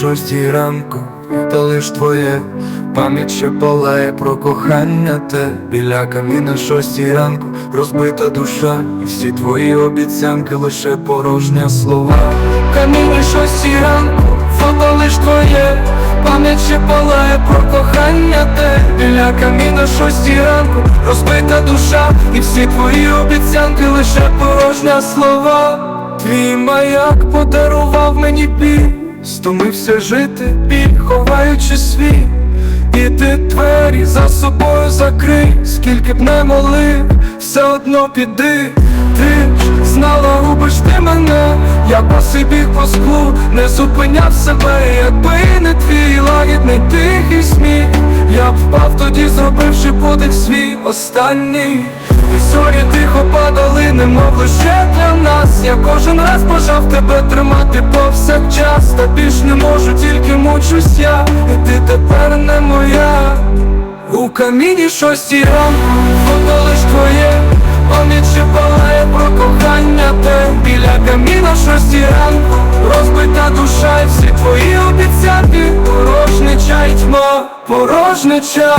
Шостій ранку, та лиш твоє пам'ять ще палає про кохання те. Біля каміна шостій ранку, розбита душа, і всі твої обіцянки лише порожня слова. Камінь шостій ранку, фото лиш твоє, пам'ять ще палає про кохання те. Біля каміна шостій ранку, розбита душа, і всі твої обіцянки лише порожня слова. Твій маяк подарував мені біль Стомився жити, біль, ховаючи свій І ти двері за собою закрий, скільки б не молив, все одно піди, ти ж знала, губиш ти мене, я босий біг по склу, не зупиняв себе, якби не твій лагідний тихий сміх, я б впав тоді, зробивши подих свій останній. І зорі тихо падали, немов лише Я кожен раз бажав тебе тримати повсякчас Та більш не можу, тільки мучусь я. І ти тепер не моя. У каміні шостій ранку, фото лиш твоє. Ще палає про кохання те. Біля каміна шостій ранку Розбита душа і всі твої обіцянки. Порожнича й тьма, порожнича